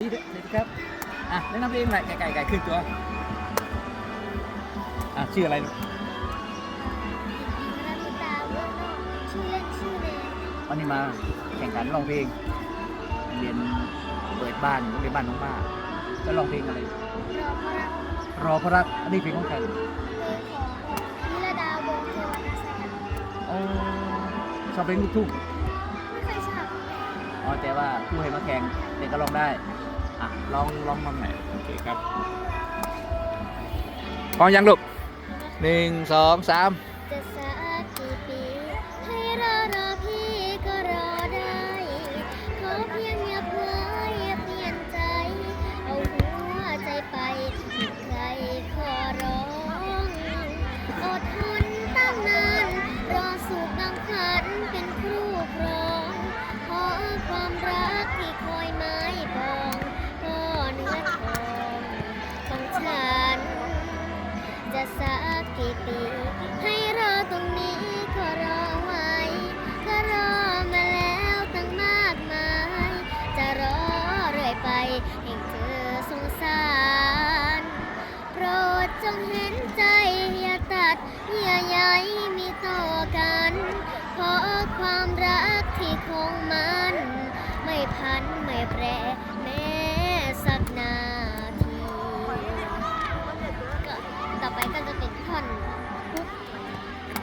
ดีเด็ดครับ อะแนะนำตัวเองหน่อยไก่ไก่ไก่ขึ้นตัว อะชื่ออะไรลูกนามิตาเวโนชื่อเล่นชื่อเลนวันนี้มาแข่งขันร้องเพลงเรียนเปิดบ้านโรงเรียนบ้านน้องป้าแล้วร้องเพลงอะไร รอพระรักรอพระรัก อันนี้เพลงของใครเพลงของนิรดาวงศ์เทวนาสยามอ๋อชอบเพลงลูกทุ่งไม่เคยฉาก อ๋อแต่ว่าผู้ให้มาแข่งเด็กก็ร้องได้อะลองลองมั่งหน่อยโอเคครับพร้อมยังลูกหนึ่งสองสามจะสักกี่ปีให้รอรอพี่ก็รอได้ ขอเพียงอย่าเพ้ จะสักกี่ปีให้รอตรงนี้ก็รอไว้ ก็รอมาแล้วตั้งมากมาย จะรอเรื่อยไปให้เธอสงสาร โปรดจงเห็นใจอย่าตัดอย่าใยมีต่อกันขอความรักที่คงมัน ไม่พันไม่แปรแม้สักนา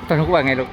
ตอนทุกวันไงลูก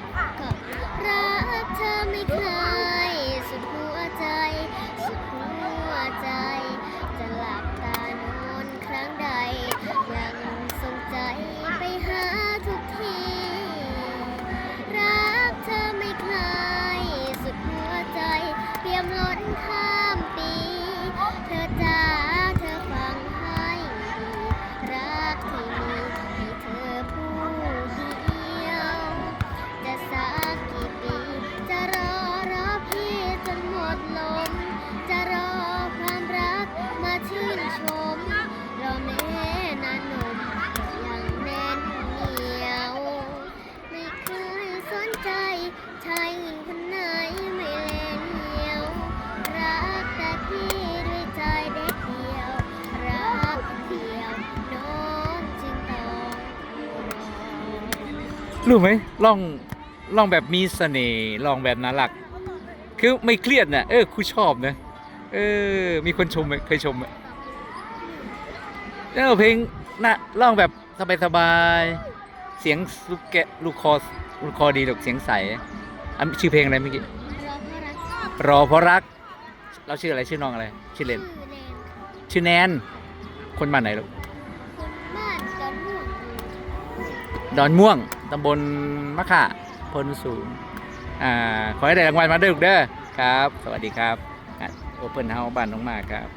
ชายอื่นคนไหนไม่เลเหนียว รักแต่พี่ด้วยใจเด็กเดียว รักเดียวน้องจึงต้องรู้ไหมร้องร้องแบบมีเสน่ห์ร้องแบบน่ารัก คือไม่เครียดนะเออครูชอบนะ เออ มีคนชมไหมเคยชมไหมเออเพลงน่ะร้องแบบสบายๆ เสียงลูกแกะลูกคอลูกคอดีลูกเสียงใสอันชื่อเพลงอะไรเมื่อกี้รอเพราะรักรอเพราะรักเราชื่ออะไรชื่อน้องอะไร ชื่อเล่นชื่อแนนชื่อแนน คนบ้านไหนลูกคนบ้านดอนม่วงดอนม่วงตำบลมะข่าพลสูงอ่าขอให้ได้รางวัลมาด้วยลูกเด้อครับ สวัสดีครับโอเปิลเฮาบ้านน้องมากครับ